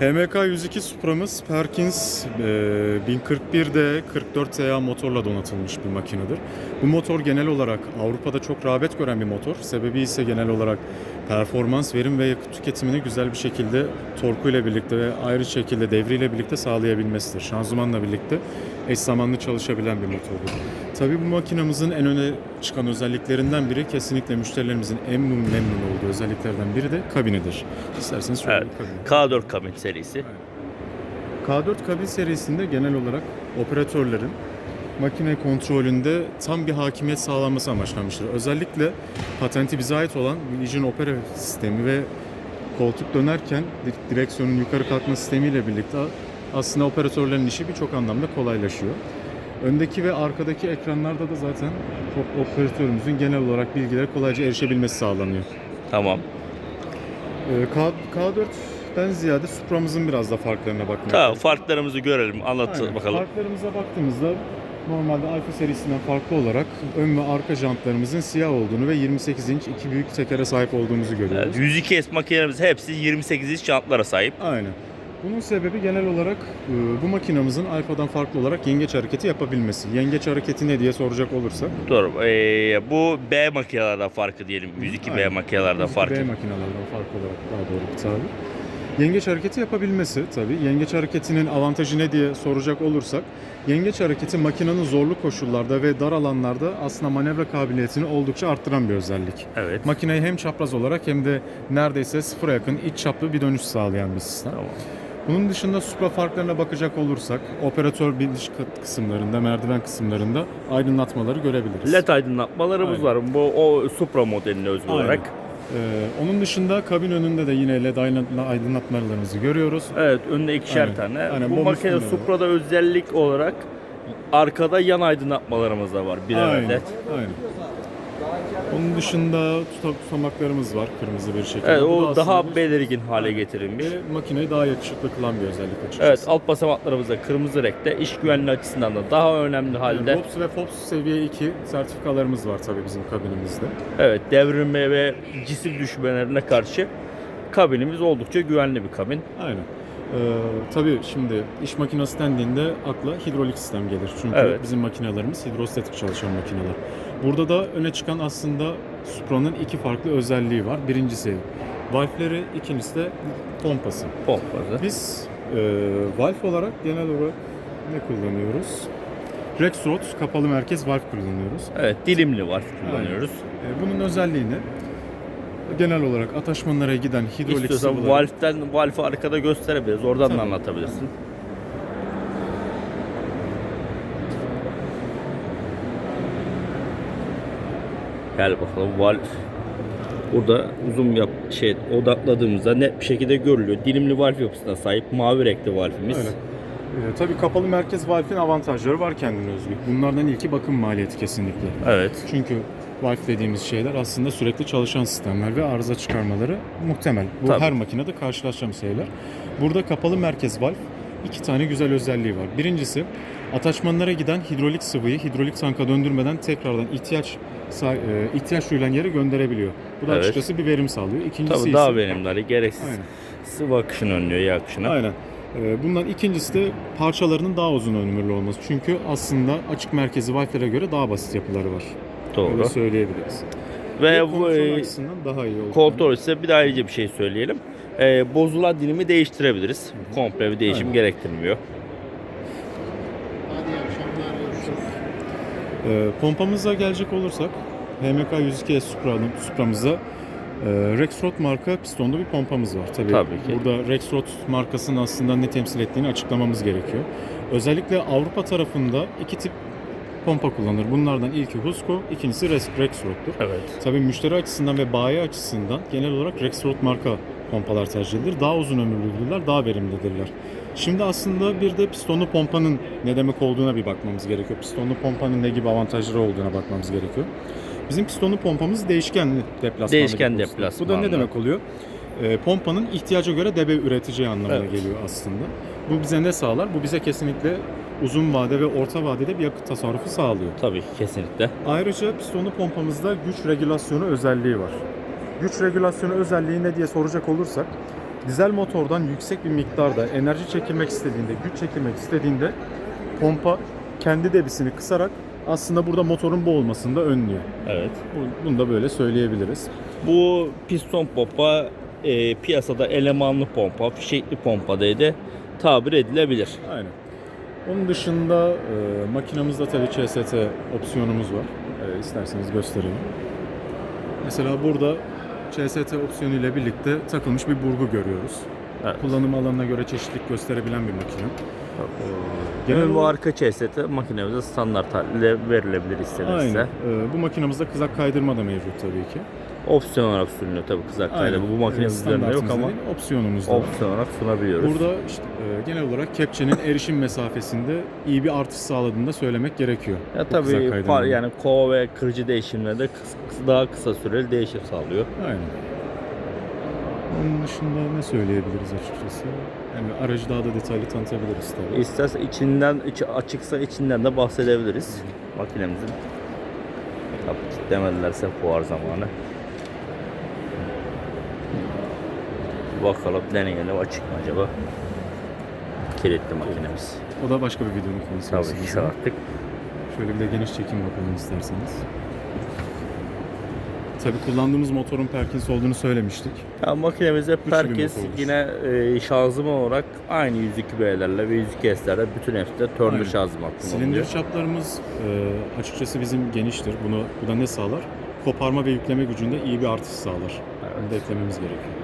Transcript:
HMK 102 Supra'mız Perkins e, 1041'de 44 TA motorla donatılmış bir makinedir. Bu motor genel olarak Avrupa'da çok rağbet gören bir motor. Sebebi ise genel olarak performans, verim ve yakıt tüketimini güzel bir şekilde torkuyla birlikte ve ayrı şekilde devriyle birlikte sağlayabilmesidir. Şanzımanla birlikte eş zamanlı çalışabilen bir motordur. Tabii bu makinamızın en öne çıkan özelliklerinden biri kesinlikle müşterilerimizin en memnun olduğu özelliklerden biri de kabinidir. İsterseniz şöyle Evet. bir kabin. K4 kabin serisi. K4 kabin serisinde genel olarak operatörlerin makine kontrolünde tam bir hakimiyet sağlanması amaçlanmıştır. Özellikle patenti bize ait olan Vision Opera sistemi ve koltuk dönerken di- direksiyonun yukarı kalkma sistemiyle birlikte aslında operatörlerin işi birçok anlamda kolaylaşıyor. Öndeki ve arkadaki ekranlarda da zaten operatörümüzün genel olarak bilgilere kolayca erişebilmesi sağlanıyor. Tamam. Ee, K, K4'ten ziyade Supra'mızın biraz da farklarına bakmak Tamam farklarımızı görelim. Anlat Aynen. bakalım. Farklarımıza baktığımızda normalde Alfa serisinden farklı olarak ön ve arka jantlarımızın siyah olduğunu ve 28 inç iki büyük tekere sahip olduğumuzu görüyoruz. Evet, 102S makinelerimiz hepsi 28 inç jantlara sahip. Aynen. Bunun sebebi genel olarak e, bu makinamızın Alfa'dan farklı olarak yengeç hareketi yapabilmesi. Yengeç hareketi ne diye soracak olursak. Doğru. Ee, bu B makinelerden farkı diyelim. 102 B Aynen. makinelerden farkı. B makinelerden farklı olarak daha doğru bir tabir. Yengeç hareketi yapabilmesi tabii. Yengeç hareketinin avantajı ne diye soracak olursak, yengeç hareketi makinenin zorlu koşullarda ve dar alanlarda aslında manevra kabiliyetini oldukça arttıran bir özellik. Evet. Makineyi hem çapraz olarak hem de neredeyse sıfıra yakın iç çaplı bir dönüş sağlayan bir sistem. Tamam. Bunun dışında Supra farklarına bakacak olursak, operatör biniş kısımlarında, merdiven kısımlarında aydınlatmaları görebiliriz. LED aydınlatmalarımız var. Bu o Supra modeline özgü Aynen. olarak. Ee, onun dışında kabin önünde de yine LED aydınlatma- aydınlatmalarımızı görüyoruz. Evet önünde ikişer Aynen. tane. Aynen, Bu makine. Supra'da özellik olarak arkada yan aydınlatmalarımız da var. Birer Aynen, adet. aynen. Onun dışında tuta- tutamaklarımız var kırmızı bir şekilde. Evet Bu da o aslında daha belirgin hale getirilmiş. ve makineyi daha yakışıklı kılan bir özellik açıkçası. Evet alt basamaklarımız da kırmızı renkte. İş güvenliği açısından da daha önemli halde. Yani ve FOPS seviye 2 sertifikalarımız var tabii bizim kabinimizde. Evet devrilme ve cisim düşmelerine karşı kabinimiz oldukça güvenli bir kabin. Aynen. Ee, tabii şimdi iş makinesi dendiğinde akla hidrolik sistem gelir. Çünkü Evet. bizim makinelerimiz hidrostatik çalışan makineler. Burada da öne çıkan aslında Supra'nın iki farklı özelliği var. Birincisi valfleri, ikincisi de pompası. Pompası. Biz e, valf olarak genel olarak ne kullanıyoruz? Rexroth kapalı merkez valf kullanıyoruz. Evet dilimli var kullanıyoruz. E, bunun özelliği ne? Genel olarak ataşmanlara giden hidrolik İstiyorsan sıvıları- valften valfi arkada gösterebiliriz. Oradan Tabii. da anlatabilirsin. Gel bakalım valf. Burada uzun yap şey odakladığımızda net bir şekilde görülüyor. Dilimli valf yapısına sahip mavi renkli valfimiz. Öyle. Ee, tabii kapalı merkez valfin avantajları var kendine özgü. Bunlardan ilki bakım maliyeti kesinlikle. Evet. Çünkü valf dediğimiz şeyler aslında sürekli çalışan sistemler ve arıza çıkarmaları muhtemel. Bu Tabii. her makinede karşılaşacağımız şeyler. Burada kapalı merkez valf iki tane güzel özelliği var. Birincisi ataşmanlara giden hidrolik sıvıyı hidrolik tanka döndürmeden tekrardan ihtiyaç e, ihtiyaç duyulan yere gönderebiliyor. Bu da Evet. açıkçası bir verim sağlıyor. İkincisi Tabii ise daha verimli, gereksiz Aynen. sıvı akışını önlüyor, yağ akışını. Aynen. Ee, Bundan ikincisi de parçalarının daha uzun ömürlü olması. Çünkü aslında açık merkezi Wi-Fi'lere göre daha basit yapıları var. Doğru. Öyle söyleyebiliriz. Ve bu e, açısından daha iyi oldu. kontrol ise bir daha iyice bir şey söyleyelim. E, bozulan dilimi değiştirebiliriz. Komple bir değişim Aynen. gerektirmiyor. Ee, pompamıza gelecek olursak HMK 102 Supra'nın Supra'mızda e, Rexroth marka pistonlu bir pompamız var. Tabii, Tabii ki. burada Rexroth markasının aslında ne temsil ettiğini açıklamamız gerekiyor. Özellikle Avrupa tarafında iki tip pompa kullanılır. Bunlardan ilki Husko, ikincisi Rex- Rexroth'tur. Evet. Tabii müşteri açısından ve bayi açısından genel olarak Rexroth marka pompalar tercih edilir. Daha uzun ömürlüdürler, daha verimlidirler. Şimdi aslında bir de pistonlu pompanın ne demek olduğuna bir bakmamız gerekiyor. Pistonlu pompanın ne gibi avantajları olduğuna bakmamız gerekiyor. Bizim pistonlu pompamız değişkenli deplasmanlı. Değişken posta. Bu da deplasmanlı. ne demek oluyor? Ee, pompanın ihtiyaca göre debe üreteceği anlamına Evet. geliyor aslında. Bu bize ne sağlar? Bu bize kesinlikle uzun vade ve orta vadede bir yakıt tasarrufu sağlıyor. Tabii kesinlikle. Ayrıca pistonlu pompamızda güç regülasyonu özelliği var. Güç regülasyonu özelliği ne diye soracak olursak Dizel motordan yüksek bir miktarda enerji çekilmek istediğinde, güç çekilmek istediğinde pompa kendi debisini kısarak aslında burada motorun boğulmasını da önlüyor. Evet. Bu- Bunu da böyle söyleyebiliriz. Bu piston pompa e, piyasada elemanlı pompa, fişekli pompa diye de tabir edilebilir. Aynen. Onun dışında e, makinamızda tabii CST opsiyonumuz var. E, isterseniz göstereyim. Mesela burada CST opsiyonu ile birlikte takılmış bir burgu görüyoruz. Evet. Kullanım alanına göre çeşitlilik gösterebilen bir makine. E, genel Genel bu olarak- arka CST makinemize standart verilebilir istenirse. Aynen. E, bu makinamızda kızak kaydırma da mevcut tabii ki. Opsiyon olarak sunuluyor tabii kızak kaydı. Bu makinenin üzerinde yok standartımızda ama değil, opsiyonumuzda opsiyon olarak sunabiliyoruz. Burada işte, e, genel olarak kepçenin erişim mesafesinde iyi bir artış sağladığını da söylemek gerekiyor. ya Bu tabii par, yani kova ve kırıcı değişimlerde kıs- daha kısa süreli değişim sağlıyor. Aynen. Onun dışında ne söyleyebiliriz açıkçası? Yani aracı daha da detaylı tanıtabiliriz tabii. İsterse içinden içi açıksa içinden de bahsedebiliriz makinemizin. Tabii kitlemedilerse fuar zamanı. Bir bakalım deneyelim açık mı acaba? Kilitli makinemiz. O da başka bir videonun konusu. Tabii ki artık. Şöyle bir de geniş çekim bakalım isterseniz. Tabii kullandığımız motorun Perkins olduğunu söylemiştik. Ya makinemizde Perkins yine e, şanzıman olarak aynı 102 B'lerle ve 102 S'lerle bütün hepsinde turn şanzıman Silindir çaplarımız e, açıkçası bizim geniştir. Bunu bu da ne sağlar? Koparma ve yükleme gücünde iyi bir artış sağlar. Bunu da eklememiz gerekiyor.